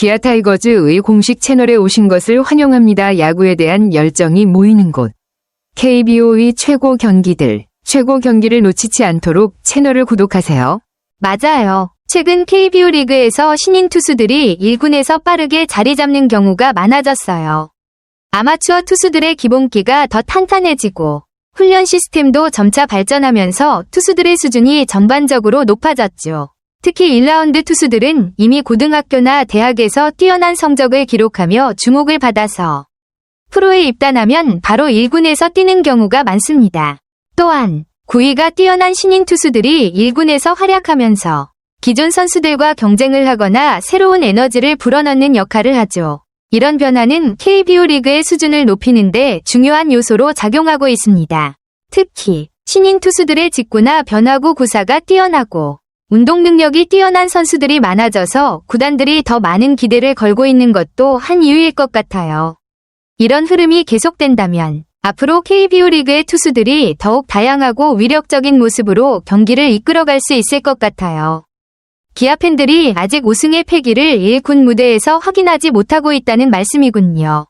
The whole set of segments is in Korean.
기아 타이거즈의 공식 채널에 오신 것을 환영합니다. 야구에 대한 열정이 모이는 곳. KBO의 최고 경기들, 최고 경기를 놓치지 않도록 채널을 구독하세요. 맞아요. 최근 KBO 리그에서 신인 투수들이 1군에서 빠르게 자리 잡는 경우가 많아졌어요. 아마추어 투수들의 기본기가 더 탄탄해지고 훈련 시스템도 점차 발전하면서 투수들의 수준이 전반적으로 높아졌죠. 특히 1라운드 투수들은 이미 고등학교나 대학에서 뛰어난 성적을 기록하며 주목을 받아서 프로에 입단하면 바로 1군에서 뛰는 경우가 많습니다. 또한 9위가 뛰어난 신인 투수들이 1군에서 활약하면서 기존 선수들과 경쟁을 하거나 새로운 에너지를 불어넣는 역할을 하죠. 이런 변화는 KBO 리그의 수준을 높이는데 중요한 요소로 작용하고 있습니다. 특히 신인 투수들의 직구나 변화구 구사가 뛰어나고 운동 능력이 뛰어난 선수들이 많아져서 구단들이 더 많은 기대를 걸고 있는 것도 한 이유일 것 같아요. 이런 흐름이 계속된다면 앞으로 KBO 리그의 투수들이 더욱 다양하고 위력적인 모습으로 경기를 이끌어갈 수 있을 것 같아요. 기아 팬들이 아직 우승의 패기를 1군 무대에서 확인하지 못하고 있다는 말씀이군요.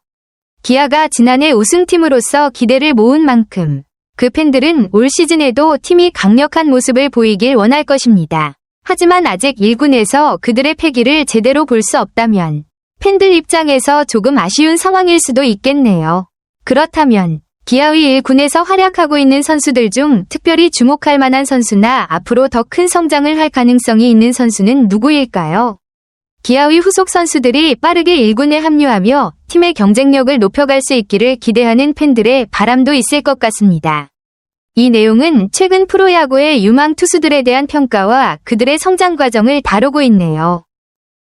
기아가 지난해 우승팀으로서 기대를 모은 만큼 그 팬들은 올 시즌에도 팀이 강력한 모습을 보이길 원할 것입니다. 하지만 아직 1군에서 그들의 패기를 제대로 볼 수 없다면 팬들 입장에서 조금 아쉬운 상황일 수도 있겠네요. 그렇다면 기아의 1군에서 활약하고 있는 선수들 중 특별히 주목할 만한 선수나 앞으로 더 큰 성장을 할 가능성이 있는 선수는 누구일까요? 기아의 후속 선수들이 빠르게 1군에 합류하며 팀의 경쟁력을 높여갈 수 있기를 기대하는 팬들의 바람도 있을 것 같습니다. 이 내용은 최근 프로야구의 유망 투수들에 대한 평가와 그들의 성장 과정을 다루고 있네요.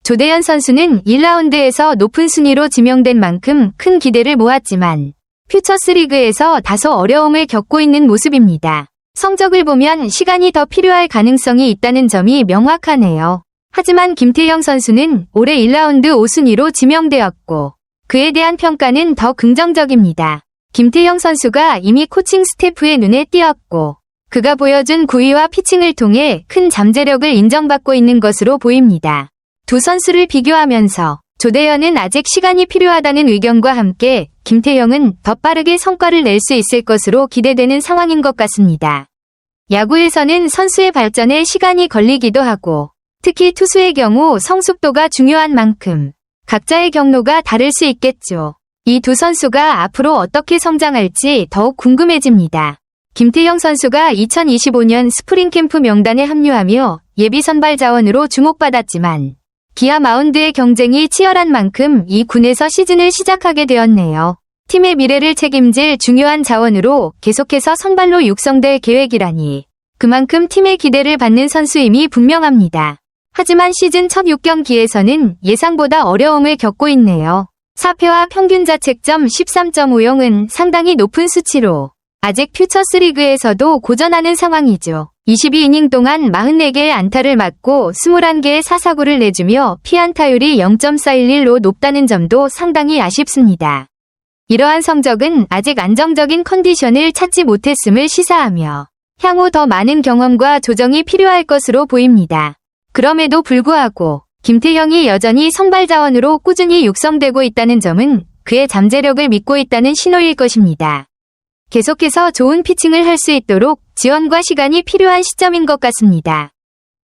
조대현 선수는 1라운드에서 높은 순위로 지명된 만큼 큰 기대를 모았지만 퓨처스 리그에서 다소 어려움을 겪고 있는 모습입니다. 성적을 보면 시간이 더 필요할 가능성이 있다는 점이 명확하네요. 하지만 김태형 선수는 올해 1라운드 5순위로 지명되었고 그에 대한 평가는 더 긍정적입니다. 김태형 선수가 이미 코칭 스태프의 눈에 띄었고 그가 보여준 구위와 피칭을 통해 큰 잠재력을 인정받고 있는 것으로 보입니다. 두 선수를 비교하면서 조대현은 아직 시간이 필요하다는 의견과 함께 김태형은 더 빠르게 성과를 낼 수 있을 것으로 기대되는 상황인 것 같습니다. 야구에서는 선수의 발전에 시간이 걸리기도 하고 특히 투수의 경우 성숙도가 중요한 만큼 각자의 경로가 다를 수 있겠죠. 이 두 선수가 앞으로 어떻게 성장할지 더욱 궁금해집니다. 김태형 선수가 2025년 스프링 캠프 명단에 합류하며 예비 선발 자원으로 주목받았지만 기아 마운드의 경쟁이 치열한 만큼 이 군에서 시즌을 시작하게 되었네요. 팀의 미래를 책임질 중요한 자원으로 계속해서 선발로 육성될 계획이라니 그만큼 팀의 기대를 받는 선수임이 분명합니다. 하지만 시즌 첫 6경기에서는 예상보다 어려움을 겪고 있네요. 4패와 평균 자책점 13.50은 상당히 높은 수치로 아직 퓨처스 리그에서도 고전하는 상황이죠. 22이닝 동안 44개의 안타를 맞고 21개의 사사구를 내주며 피안타율이 0.411로 높다는 점도 상당히 아쉽습니다. 이러한 성적은 아직 안정적인 컨디션을 찾지 못했음을 시사하며 향후 더 많은 경험과 조정이 필요할 것으로 보입니다. 그럼에도 불구하고 김태형이 여전히 선발 자원으로 꾸준히 육성되고 있다는 점은 그의 잠재력을 믿고 있다는 신호일 것입니다. 계속해서 좋은 피칭을 할 수 있도록 지원과 시간이 필요한 시점인 것 같습니다.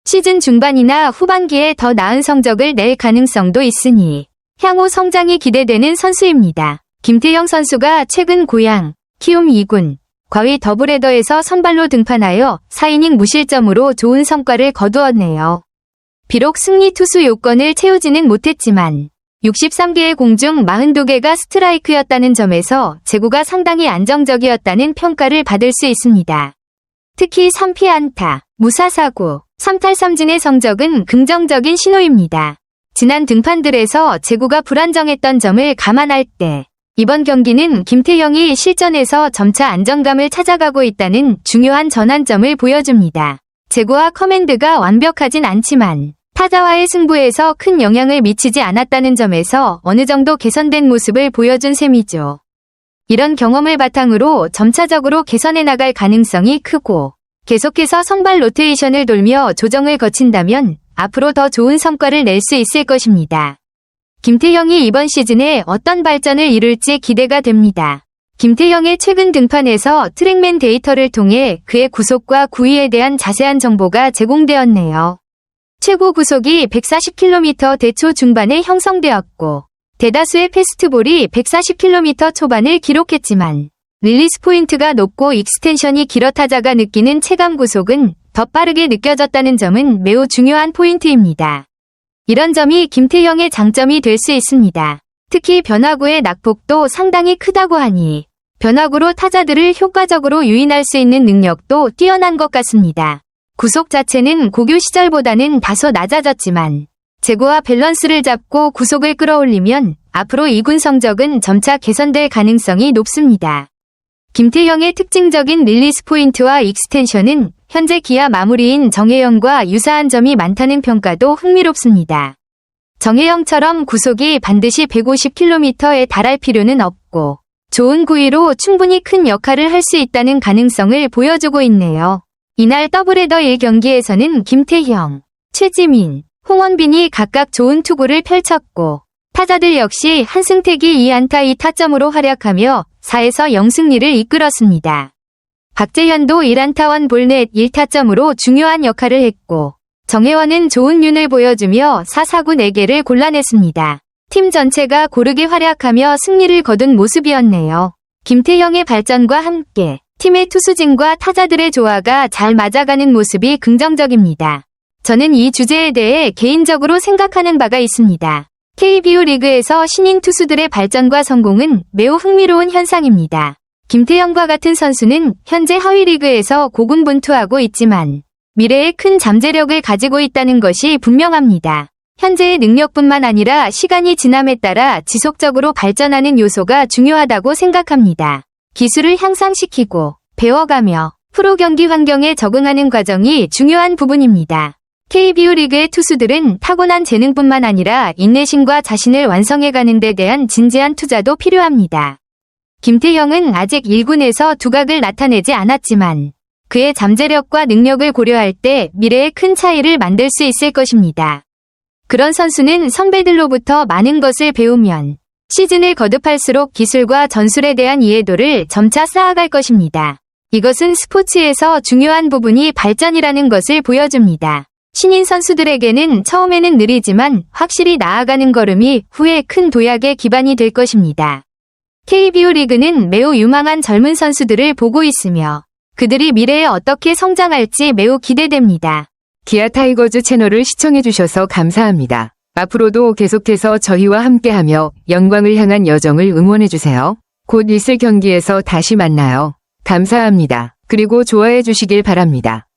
시즌 중반이나 후반기에 더 나은 성적을 낼 가능성도 있으니 향후 성장이 기대되는 선수입니다. 김태형 선수가 최근 고양, 키움 2군, 과위 더블헤더에서 선발로 등판하여 4이닝 무실점으로 좋은 성과를 거두었네요. 비록 승리 투수 요건을 채우지는 못했지만 63개의 공중 42개가 스트라이크였다는 점에서 제구가 상당히 안정적이었다는 평가를 받을 수 있습니다. 특히 3피 안타, 무사사구, 3탈 3진의 성적은 긍정적인 신호입니다. 지난 등판들에서 제구가 불안정했던 점을 감안할 때 이번 경기는 김태형이 실전에서 점차 안정감을 찾아가고 있다는 중요한 전환점을 보여줍니다. 제구와 커맨드가 완벽하진 않지만 타자와의 승부에서 큰 영향을 미치지 않았다는 점에서 어느 정도 개선된 모습을 보여준 셈이죠. 이런 경험을 바탕으로 점차적으로 개선해 나갈 가능성이 크고 계속해서 선발 로테이션을 돌며 조정을 거친다면 앞으로 더 좋은 성과를 낼 수 있을 것입니다. 김태형이 이번 시즌에 어떤 발전을 이룰지 기대가 됩니다. 김태형의 최근 등판에서 트랙맨 데이터를 통해 그의 구속과 구위에 대한 자세한 정보가 제공되었네요. 최고 구속이 140km 대초 중반에 형성되었고 대다수의 패스트볼이 140km 초반을 기록했지만 릴리스 포인트가 높고 익스텐션이 길어 타자가 느끼는 체감 구속은 더 빠르게 느껴졌다는 점은 매우 중요한 포인트입니다. 이런 점이 김태형의 장점이 될 수 있습니다. 특히 변화구의 낙폭도 상당히 크다고 하니 변화구로 타자들을 효과적으로 유인할 수 있는 능력도 뛰어난 것 같습니다. 구속 자체는 고교 시절보다는 다소 낮아졌지만 제구와 밸런스를 잡고 구속을 끌어올리면 앞으로 2군 성적은 점차 개선될 가능성이 높습니다. 김태형의 특징적인 릴리스 포인트와 익스텐션은 현재 기아 마무리인 정혜영과 유사한 점이 많다는 평가도 흥미롭습니다. 정혜영처럼 구속이 반드시 150km에 달할 필요는 없고 좋은 구위로 충분히 큰 역할을 할 수 있다는 가능성을 보여주고 있네요. 이날 더블헤더 1경기에서는 김태형, 최지민, 홍원빈이 각각 좋은 투구를 펼쳤고 타자들 역시 한승택이 2안타 2타점으로 활약하며 4에서 0승리를 이끌었습니다. 박재현도 1안타원 볼넷 1타점으로 중요한 역할을 했고 정혜원은 좋은 윤을 보여주며 4사구 4개를 골라냈습니다. 팀 전체가 고르게 활약하며 승리를 거둔 모습이었네요. 김태형의 발전과 함께 팀의 투수진과 타자들의 조화가 잘 맞아가는 모습이 긍정적입니다. 저는 이 주제에 대해 개인적으로 생각하는 바가 있습니다. KBO 리그에서 신인 투수들의 발전과 성공은 매우 흥미로운 현상입니다. 김태형과 같은 선수는 현재 하위 리그에서 고군분투하고 있지만 미래에 큰 잠재력을 가지고 있다는 것이 분명합니다. 현재의 능력뿐만 아니라 시간이 지남에 따라 지속적으로 발전하는 요소가 중요하다고 생각합니다. 기술을 향상시키고 배워가며 프로 경기 환경에 적응하는 과정이 중요한 부분입니다. KBO 리그의 투수들은 타고난 재능뿐만 아니라 인내심과 자신을 완성해가는 데 대한 진지한 투자도 필요합니다. 김태형은 아직 1군에서 두각을 나타내지 않았지만 그의 잠재력과 능력을 고려할 때 미래에 큰 차이를 만들 수 있을 것입니다. 그런 선수는 선배들로부터 많은 것을 배우면 시즌을 거듭할수록 기술과 전술에 대한 이해도를 점차 쌓아갈 것입니다. 이것은 스포츠에서 중요한 부분이 발전이라는 것을 보여줍니다. 신인 선수들에게는 처음에는 느리지만 확실히 나아가는 걸음이 후에 큰 도약의 기반이 될 것입니다. KBO 리그는 매우 유망한 젊은 선수들을 보고 있으며 그들이 미래에 어떻게 성장할지 매우 기대됩니다. 기아 타이거즈 채널을 시청해주셔서 감사합니다. 앞으로도 계속해서 저희와 함께하며 영광을 향한 여정을 응원해주세요. 곧 있을 경기에서 다시 만나요. 감사합니다. 그리고 좋아해 주시길 바랍니다.